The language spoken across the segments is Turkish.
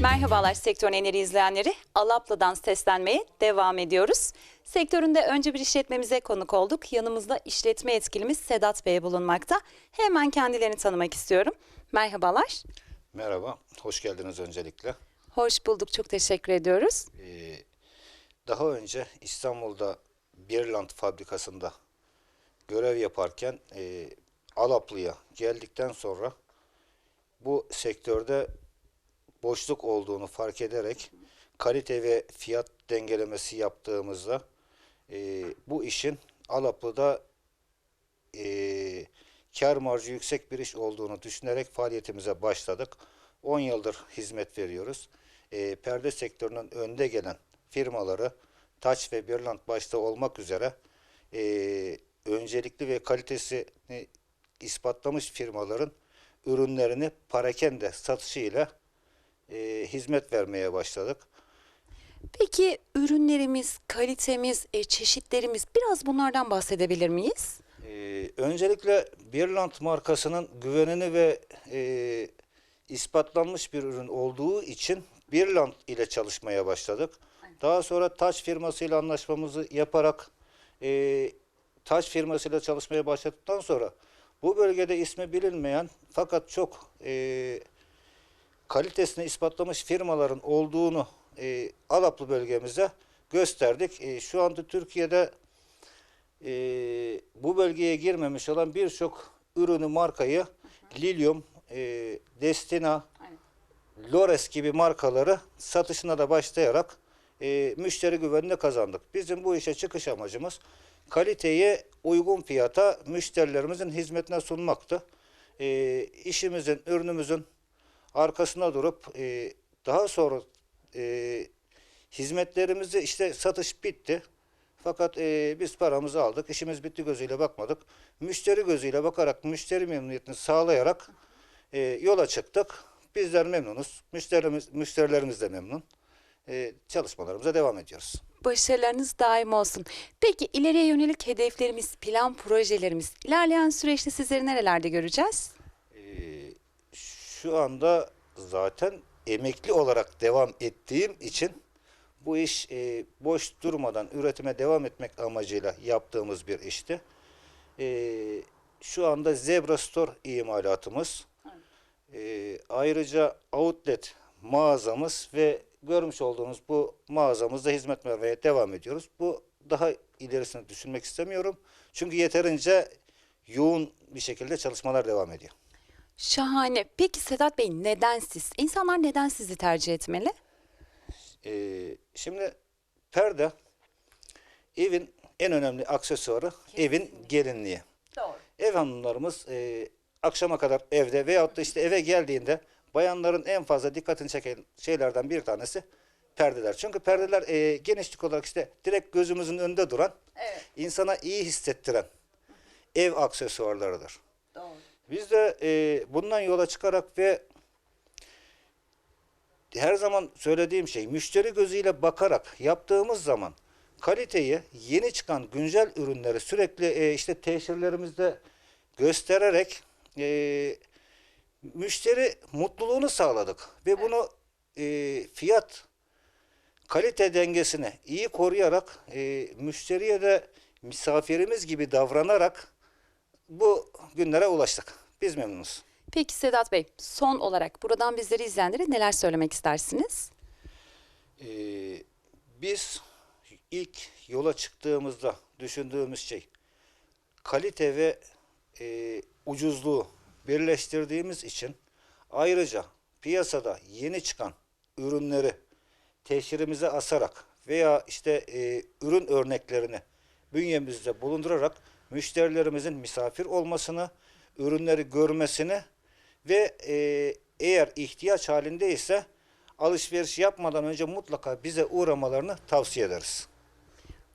Merhabalar sektör eneri izleyenleri. Alaplı'dan seslenmeye devam ediyoruz. Sektöründe önce bir işletmemize konuk olduk. Yanımızda işletme yetkilimiz Sedat Bey bulunmakta. Hemen kendilerini tanımak istiyorum. Merhabalar. Merhaba, hoş geldiniz öncelikle. Hoş bulduk. Çok teşekkür ediyoruz. Ee, daha önce İstanbul'da Birland fabrikasında görev yaparken e, Alaplı'ya geldikten sonra bu sektörde boşluk olduğunu fark ederek kalite ve fiyat dengelemesi yaptığımızda e, bu işin Alaplı'da e, kar marjı yüksek bir iş olduğunu düşünerek faaliyetimize başladık. 10 yıldır hizmet veriyoruz. E, perde sektörünün önde gelen firmaları Taç ve Birland başta olmak üzere e, öncelikli ve kalitesini ispatlamış firmaların ürünlerini parakende satışıyla e, hizmet vermeye başladık. Peki ürünlerimiz, kalitemiz, e, çeşitlerimiz biraz bunlardan bahsedebilir miyiz? Ee, öncelikle Birland markasının güvenini ve e, ispatlanmış bir ürün olduğu için Birland ile çalışmaya başladık. Daha sonra Taç firmasıyla anlaşmamızı yaparak e, Taç firmasıyla çalışmaya başladıktan sonra bu bölgede ismi bilinmeyen fakat çok e, kalitesini ispatlamış firmaların olduğunu e, Alaplı bölgemize gösterdik. E, şu anda Türkiye'de e, bu bölgeye girmemiş olan birçok ürünü markayı Lilium, e, Destina, Lores gibi markaları satışına da başlayarak e, müşteri güvenini kazandık. Bizim bu işe çıkış amacımız kaliteyi uygun fiyata müşterilerimizin hizmetine sunmaktı. E, işimizin, ürünümüzün arkasında durup e, daha sonra e, hizmetlerimizi işte satış bitti. Fakat e, biz paramızı aldık. işimiz bitti gözüyle bakmadık. Müşteri gözüyle bakarak, müşteri memnuniyetini sağlayarak e, yola çıktık. Bizler memnunuz. Müşterimiz, müşterilerimiz de memnun. E, çalışmalarımıza devam ediyoruz. Başarılarınız daim olsun. Peki ileriye yönelik hedeflerimiz, plan projelerimiz, ilerleyen süreçte sizleri nerelerde göreceğiz? E, şu anda zaten emekli olarak devam ettiğim için bu iş e, boş durmadan üretime devam etmek amacıyla yaptığımız bir işti. E, şu anda Zebra Store imalatımız, e, ayrıca outlet mağazamız ve görmüş olduğunuz bu mağazamızda hizmet vermeye devam ediyoruz. Bu daha ilerisini düşünmek istemiyorum. Çünkü yeterince yoğun bir şekilde çalışmalar devam ediyor. Şahane. Peki Sedat Bey neden siz? İnsanlar neden sizi tercih etmeli? Ee, şimdi perde evin en önemli aksesuarı evin gelinliği. Doğru. Ev hanımlarımız e, akşama kadar evde veyahut da işte eve geldiğinde bayanların en fazla dikkatini çeken şeylerden bir tanesi perdeler. Çünkü perdeler e, genişlik olarak işte direkt gözümüzün önünde duran, Evet. insana iyi hissettiren ev aksesuarlarıdır. Biz de e, bundan yola çıkarak ve her zaman söylediğim şey müşteri gözüyle bakarak yaptığımız zaman kaliteyi yeni çıkan güncel ürünleri sürekli e, işte teşhirlerimizde göstererek e, müşteri mutluluğunu sağladık. Ve bunu e, fiyat kalite dengesini iyi koruyarak e, müşteriye de misafirimiz gibi davranarak bu günlere ulaştık. Biz memnunuz. Peki Sedat Bey son olarak buradan bizleri izleyenlere neler söylemek istersiniz? Ee, biz ilk yola çıktığımızda düşündüğümüz şey kalite ve e, ucuzluğu birleştirdiğimiz için ayrıca piyasada yeni çıkan ürünleri teşhirimize asarak veya işte e, ürün örneklerini bünyemizde bulundurarak müşterilerimizin misafir olmasını, ürünleri görmesini ve e, eğer ihtiyaç halindeyse alışveriş yapmadan önce mutlaka bize uğramalarını tavsiye ederiz.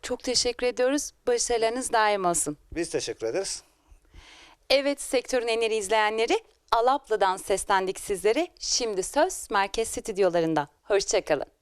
Çok teşekkür ediyoruz. Başarılarınız daim olsun. Biz teşekkür ederiz. Evet sektörün enleri izleyenleri Alaplı'dan seslendik sizlere. Şimdi söz merkez stüdyolarında. Hoşçakalın.